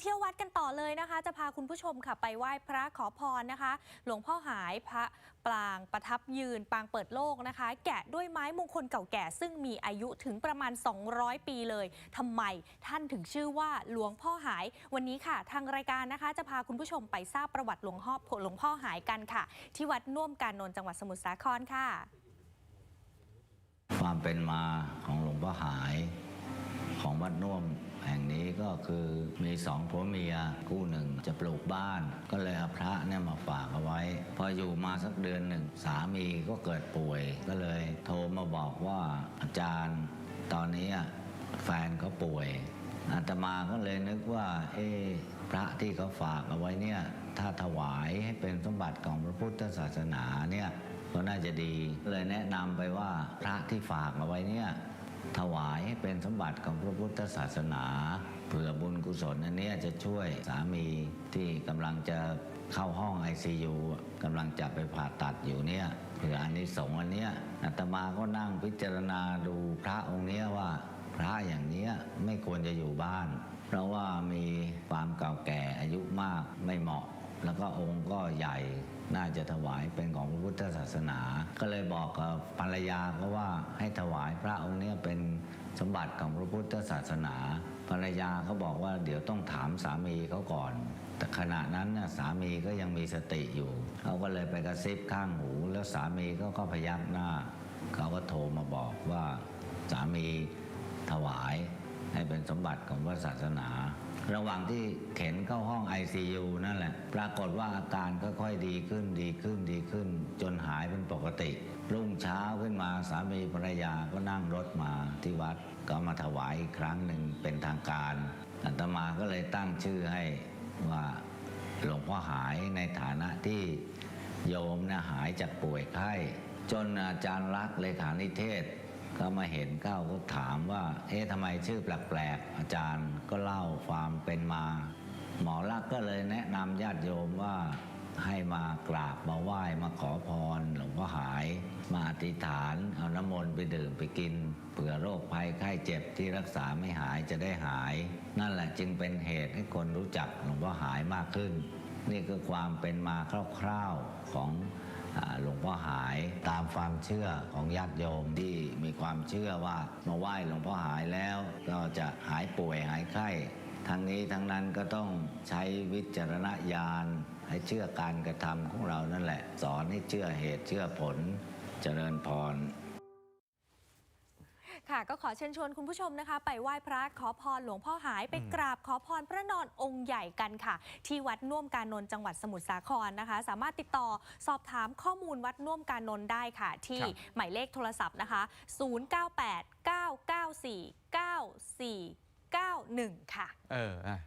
เที่ยววัดกันต่อเลยนะคะ จะพาคุณผู้ชมค่ะไปไหว้พระขอพรนะคะ หลวงพ่อหายพระปรางประทับยืนปางเปิดโลกนะคะ แกะด้วยไม้มงคลเก่าแก่ ซึ่งมีอายุถึงประมาณ 200 ปีเลยทำไมท่านถึงชื่อว่าหลวงพ่อหาย วันนี้ค่ะ ทางรายการนะคะ จะพาคุณผู้ชมไปทราบประวัติหลวงพ่อหลวงพ่อหายกันค่ะ ที่วัดน่วมการนนท์จังหวัดสมุทรสาครค่ะ ความเป็นมาของหลวงพ่อหายของวัดน่วมแห่งนี้ คือมีสองผัวเมียคู่หนึ่งจะปลูกบ้าน ก็เลยเอาพระเนี่ยมาฝากเอาไว้ พออยู่มาสักเดือนหนึ่ง สามีก็เกิดป่วย ก็เลยโทรมาบอกว่าอาจารย์ตอนนี้แฟนเขาป่วยอาตมาก็เลยนึกว่า เอ๊ะพระที่เขาฝากเอาไว้เนี่ยถ้าถวายให้เป็นสมบัติของพระพุทธศาสนาเนี่ยก็น่าจะดีเลยแนะนำไปว่าพระที่ฝากเอาไว้เนี่ย ถวายให้เป็นสมบัติของพระพุทธศาสนาเผื่อบุญกุศลอันนี้จะช่วยสามีที่กำลังจะเข้าห้อง ICU กำลังจะไปผ่าตัดอยู่เนี่ยเผื่ออันนี้สงอันเนี้ยอาตมาก็นั่งพิจารณาดูพระองค์เนี้ยว่าพระอย่างเนี้ยไม่ควรจะอยู่บ้าน เพราะว่ามีความเก่าแก่อายุมากไม่เหมาะ แล้วก็องค์ก็ใหญ่น่าจะถวายเป็นของพระพุทธศาสนา ก็เลยบอกกับภรรยาเขาว่าให้ถวายพระองค์นี้เป็นสมบัติของพระพุทธศาสนา ภรรยาเขาบอกว่าเดี๋ยวต้องถามสามีเขาก่อน แต่ขณะนั้นน่ะสามีก็ยังมีสติอยู่เขาก็เลยไปกระซิบข้างหู แล้วสามีเขาก็พยักหน้าเขาก็โทรมาบอกว่าสามีถวายให้เป็นสมบัติของพระศาสนา ระหว่างที่เข็นเข้าห้อง ICU นั่นแหละ ปรากฏว่าอาการค่อยๆดีขึ้นดีขึ้นดีขึ้น จนหายเป็นปกติ รุ่งเช้าขึ้นมาสามีภรรยาก็นั่งรถมาที่วัดก็มาถวายอีกครั้งหนึ่งเป็นทางการอาตมาก็เลยตั้งชื่อให้ว่าหลวงพ่อหายในฐานะที่โยมนะหายจากป่วยไข้ จนอาจารย์รักเลขานิเทศ ก็มาเห็นก้าวก็ถามว่า เอ๊ะทำไมชื่อแปลกๆ อาจารย์ก็เล่าความเป็นมา หมอลักษ์ก็เลยแนะนำญาติโยมว่าให้มากราบมาไหว้มาขอพรหลวงพ่อหาย มาอธิษฐาน เอาน้ำมนต์ไปดื่มไปกินเผื่อโรคภัยไข้เจ็บที่รักษาไม่หายจะได้หาย นั่นแหละจึงเป็นเหตุให้คนรู้จักหลวงพ่อหายมากขึ้น นี่คือความเป็นมาคร่าวๆของ หลวงพ่อหายตามความเชื่อของญาติโยมที่มีความเชื่อว่ามาไหว้หลวงพ่อหายแล้ว ก็จะหายป่วยหายไข้ทั้งนี้ทั้งนั้นก็ต้องใช้วิจารณญาณให้เชื่อการกระทำของเรานั่นแหละ สอนให้เชื่อเหตุเชื่อผลเจริญพร ค่ะ ก็ขอเชิญชวนคุณผู้ชมนะคะ ไปไหว้พระขอพรหลวงพ่อหายไปกราบขอพรพระนอนองค์ใหญ่กันค่ะ ที่วัดน่วมการนนท์จังหวัดสมุทรสาครนะคะ สามารถติดต่อสอบถามข้อมูลวัดน่วมการนนท์ได้ค่ะ ที่ครับหมายเลขโทรศัพท์นะคะ 098 994 9491 ค่ะ เอออะ